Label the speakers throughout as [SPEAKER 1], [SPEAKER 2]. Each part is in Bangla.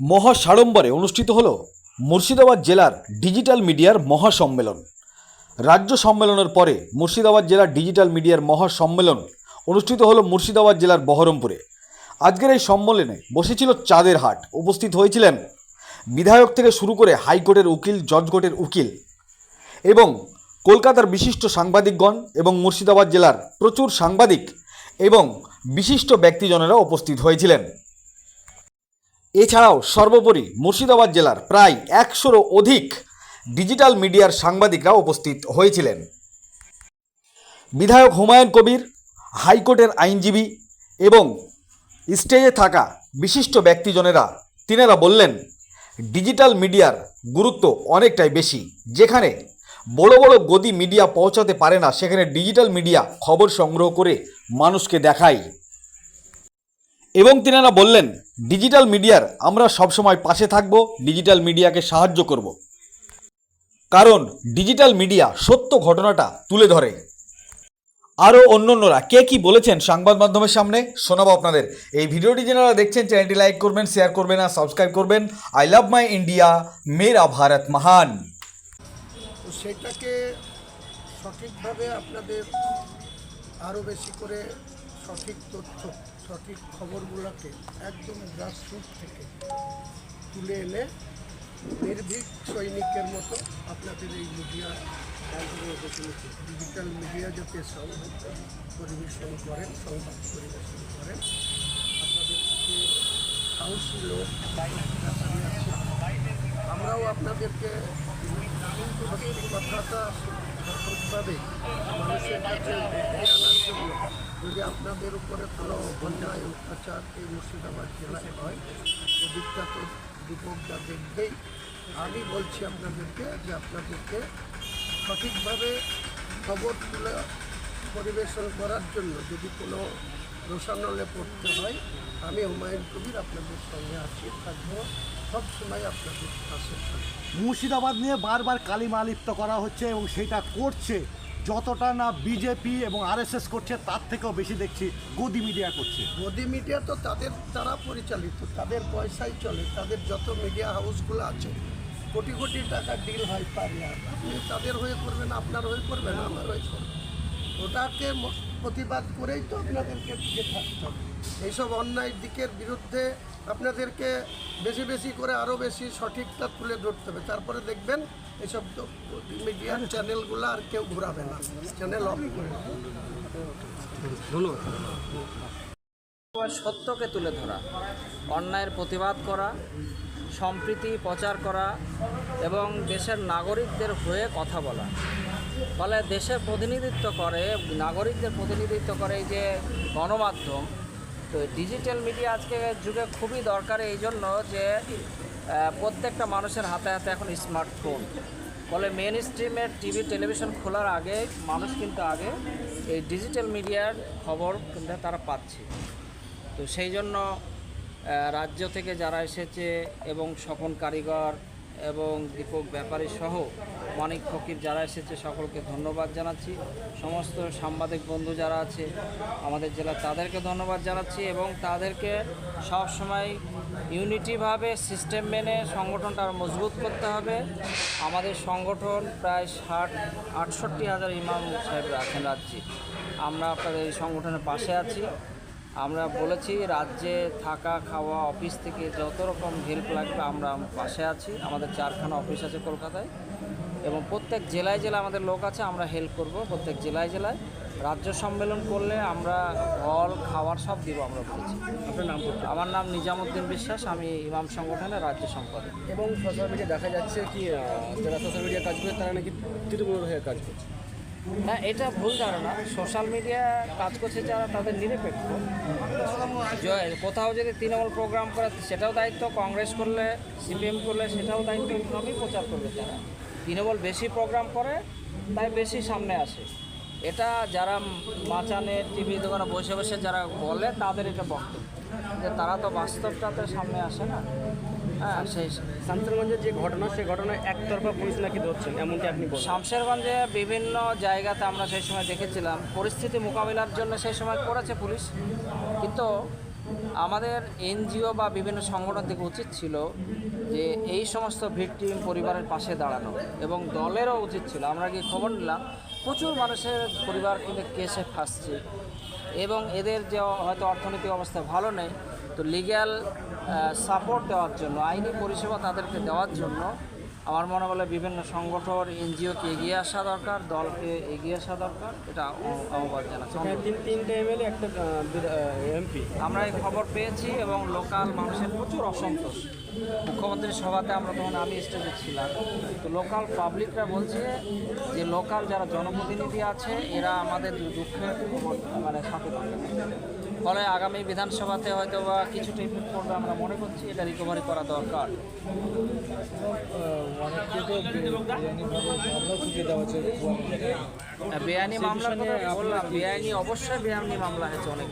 [SPEAKER 1] মহা সাড়ম্বরে অনুষ্ঠিত হল মুর্শিদাবাদ জেলার ডিজিটাল মিডিয়ার মহাসম্মেলন। রাজ্য সম্মেলনের পরে মুর্শিদাবাদ জেলার ডিজিটাল মিডিয়ার মহাসম্মেলন অনুষ্ঠিত হলো মুর্শিদাবাদ জেলার বহরমপুরে। আজকের এই সম্মেলনে বসেছিল চাঁদের হাট। উপস্থিত হয়েছিলেন বিধায়ক থেকে শুরু করে হাইকোর্টের উকিল, জজ কোর্টের উকিল এবং কলকাতার বিশিষ্ট সাংবাদিকগণ এবং মুর্শিদাবাদ জেলার প্রচুর সাংবাদিক এবং বিশিষ্ট ব্যক্তিজনেরা উপস্থিত হয়েছিলেন। এছাড়াও সর্বোপরি মুর্শিদাবাদ জেলার প্রায় একশোরও অধিক ডিজিটাল মিডিয়ার সাংবাদিকরা উপস্থিত হয়েছিলেন। বিধায়ক হুমায়ুন কবির, হাইকোর্টের আইনজীবী এবং স্টেজে থাকা বিশিষ্ট ব্যক্তিজনেরা, তিনারা বললেন, ডিজিটাল মিডিয়ার গুরুত্ব অনেকটাই বেশি। যেখানে বড় বড় গদি মিডিয়া পৌঁছাতে পারে না, সেখানে ডিজিটাল মিডিয়া খবর সংগ্রহ করে মানুষকে দেখায়। এবং তিনারা বললেন, ডিজিটাল মিডিয়ার আমরা সবসময় পাশে থাকব, ডিজিটাল মিডিয়াকে সাহায্য করব। কারণ ডিজিটাল মিডিয়া সত্য ঘটনাটা তুলে ধরে। আরও অন্যান্যরা কে কি বলেছেন সংবাদ মাধ্যমের সামনে শোনাবো আপনাদের। এই ভিডিওটি যারা দেখছেন, চ্যানেলটি লাইক করবেন, শেয়ার করবেন আর সাবস্ক্রাইব করবেন। আই লাভ মাই ইন্ডিয়া, মেরা ভারত মহান।
[SPEAKER 2] সেটাকে সঠিকভাবে আপনাদের আরও বেশি করে সঠিক তথ্য, সঠিক খবরগুলোকে একদম গ্রাসরুট থেকে তুলে এনে নির্ভীক সৈনিকের মতো আপনাদের এই মিডিয়া ডিজিটাল মিডিয়া যাতে পরিবেশন করেন, সংবাদ পরিবেশন করেন আপনাদের কাছে সাহসী লোক আমরাও আপনাদেরকে কথাটা সঠিকভাবে মানুষের কাছে আনার জন্য যদি আপনাদের উপরে কোনো অন্যায় অত্যাচার এই মুর্শিদাবাদ জেলায় হয় ওদিকটা তো দীপকটা দেখবেই। আমি বলছি আপনাদেরকে যে আপনাদেরকে সঠিকভাবে খবর তুলে পরিবেশন করার জন্য যদি কোনো রোশানলে পড়তে হয়, আমি হুমায়ুন কবির আপনাদের সঙ্গে আছি, থাকব। সবসময় আপনাদের থাকব
[SPEAKER 3] মুর্শিদাবাদ নিয়ে বারবার কালিমা লিপ্ত করা হচ্ছে এবং সেটা করছে। যতটা না বিজেপি এবং আরএসএস করছে তার থেকেও বেশি দেখছি গদি মিডিয়া করছে।
[SPEAKER 2] মোদি মিডিয়া তো তাদের দ্বারা পরিচালিত তাদের পয়সাই চলে তাদের যত মিডিয়া হাউসগুলো আছে কোটি কোটি টাকা ডিল হয় পারে আপনি তাদের হয়ে করবেন আপনার হয়ে করবেন আমার হয়ে করবেন। ওটাকে প্রতিবাদ করেই তো আপনাদেরকে টিকে থাকতে হবে। এইসব অন্যায় দিকের বিরুদ্ধে আপনাদেরকে বেশি বেশি করে আরও বেশি সঠিকটা তুলে ধরতে হবে। তারপরে দেখবেন এইসব মিডিয়ার চ্যানেলগুলো আর কেউ ঘোরাবে না। চ্যানেল অফ করে।
[SPEAKER 4] সত্যকে তুলে ধরা, অন্যায়ের প্রতিবাদ করা, সম্প্রীতি প্রচার করা এবং দেশের নাগরিকদের হয়ে কথা বলা। ফলে দেশের প্রতিনিধিত্ব করে, নাগরিকদের প্রতিনিধিত্ব করে এই যে গণমাধ্যম, তো ডিজিটাল মিডিয়া আজকে যুগে খুবই দরকার এই জন্য যে প্রত্যেকটা মানুষের হাতে হাতে এখন স্মার্টফোন ফলে মেন স্ট্রিমের টিভি টেলিভিশন খোলার আগে, মানুষ কিন্তু আগে এই ডিজিটাল মিডিয়ার খবর কিন্তু তারা পাচ্ছে। তো সেই জন্য রাজ্য থেকে যারা এসেছে এবং স্বপন কারিগর এবং দীপক ব্যাপারী সহ মানিক ফকির যারা এসেছে, সকলকে ধন্যবাদ জানাচ্ছি। সমস্ত সাংবাদিক বন্ধু যারা আছে, আমাদের জেলা, তাদেরকে ধন্যবাদ জানাচ্ছি এবং তাদেরকে সবসময় ইউনিটিভাবে সিস্টেম মেনে সংগঠনটা আরও মজবুত করতে হবে। আমাদের সংগঠন প্রায় ষাট, আটষট্টি হাজার ইমাম সাহেবরা আছেন রাজ্যে। আমরা আপনাদের এই সংগঠনের পাশে আছি। আমরা বলেছি রাজ্যে থাকা খাওয়া অফিস থেকে যত রকম হেল্প লাগবে আমরা পাশে আছি। আমাদের চারখানা অফিস আছে কলকাতায় এবং প্রত্যেক জেলায় জেলায় আমাদের লোক আছে আমরা হেল্প করব প্রত্যেক জেলায় জেলায়। রাজ্য সম্মেলন করলে আমরা হল খাওয়ার সব দিব আমরা বলেছি।
[SPEAKER 5] আপনার নাম
[SPEAKER 4] আমার নাম নিজামুদ্দিন বিশ্বাস আমি ইমাম সংগঠনের রাজ্য সম্পাদক।
[SPEAKER 5] এবং সোশ্যাল মিডিয়া দেখা যাচ্ছে কি যারা সোশ্যাল মিডিয়া কাজ করে তারা নাকি তৃণমূলের হয়ে কাজ করছে।
[SPEAKER 4] না এটা ভুল ধারণা। সোশ্যাল মিডিয়া কাজ করছে যারা তাদের নিরপেক্ষ। কোথাও যদি তৃণমূল প্রোগ্রাম করে, সেটাও দায়িত্ব কংগ্রেস করলে, সিপিএম করলে, সেটাও দায়িত্ব সবই প্রচার করবে তারা। তৃণমূল বেশি প্রোগ্রাম করে, তাই বেশি সামনে আসে। এটা যারা মাচানে টিভি দোকানে বসে বসে যারা বলে তাদের এটা বক্তব্য। যে তারা তো বাস্তবটাতে সামনে আসে না। হ্যাঁ সেই
[SPEAKER 5] শামসেরগঞ্জের যে ঘটনা সেই ঘটনায় একতরফা পুলিশ নাকি ধরছেন এমনটি আপনি
[SPEAKER 4] শামশেরগঞ্জে বিভিন্ন জায়গাতে আমরা সেই সময় দেখেছিলাম। পরিস্থিতি মোকাবিলার জন্য সেই সময় করেছে পুলিশ। কিন্তু আমাদের এনজিও বা বিভিন্ন সংগঠন থেকে উচিত ছিল যে এই সমস্ত ভিকটিম পরিবারের পাশে দাঁড়ানো এবং দলেরও উচিত ছিল। আমরা কি খবর নিলাম? প্রচুর মানুষের পরিবার কিন্তু কেসে ফাঁসছে। এবং এদের যে হয়তো অর্থনৈতিক অবস্থা ভালো নেই তো লিগ্যাল সাপোর্ট দেওয়ার জন্য আইনি পরিষেবা তাদেরকে দেওয়ার জন্য আমার মনে বলে বিভিন্ন সংগঠন এনজিওকে এগিয়ে আসা দরকার দলকে এগিয়ে আসা দরকার এটা আহ- আহ্বান জানাচ্ছি।
[SPEAKER 5] তিন তিনটে এমএলএ একটা এমপি
[SPEAKER 4] আমরা এই খবর পেয়েছি এবং লোকাল মানুষের প্রচুর অসন্তোষ। মুখ্যমন্ত্রীর সভাতে আমরা তখন আমি স্টেজে ছিলাম। তো লোকাল পাবলিকরা বলছে যে লোকাল যারা জনপ্রতিনিধি আছে এরা আমাদের দুঃখের মানে সাথে থাকে। ফলে আগামী বিধানসভাতে হয়তো বা কিছুটা ইফেক্ট করবে আমরা মনে করছি এটা রিকভারি করা দরকার।
[SPEAKER 5] মামলা
[SPEAKER 4] বেআইনি মামলার কথা বললাম। বেআইনি অবশ্যই বেআইনি মামলা হয়েছে অনেক।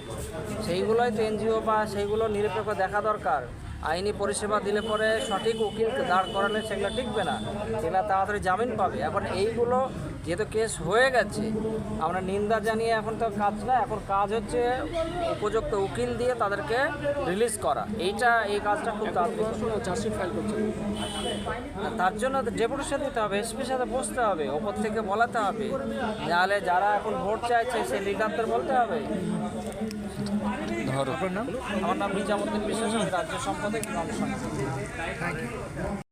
[SPEAKER 4] সেইগুলোই তো এনজিও বা সেইগুলো নিরপেক্ষ দেখা দরকার। আইনি পরিষেবা দিলে পরে সঠিক উকিল দাঁড় করালে সেগুলো টিকবে না। সেগুলো তাড়াতাড়ি জামিন পাবে। এখন এইগুলো যেহেতু কেস হয়ে গেছে আমরা নিন্দা জানিয়ে এখন তো কাজ না এখন কাজ হচ্ছে উপযুক্ত উকিল দিয়ে তাদেরকে রিলিজ করা। এইটা এই কাজটা খুব।
[SPEAKER 5] চার্জশিট ফাইল করছে।
[SPEAKER 4] তার জন্য ডেপুটেশন দিতে হবে এসপির সাথে বসতে হবে ওপর থেকে বলাতে হবে। নাহলে যারা এখন ভোট চাইছে সেই লিডারদের বলতে হবে।
[SPEAKER 5] আপনার নাম?
[SPEAKER 4] আমার নাম নিজামুদ্দিন বিশ্বাস রাজ্য সম্পাদক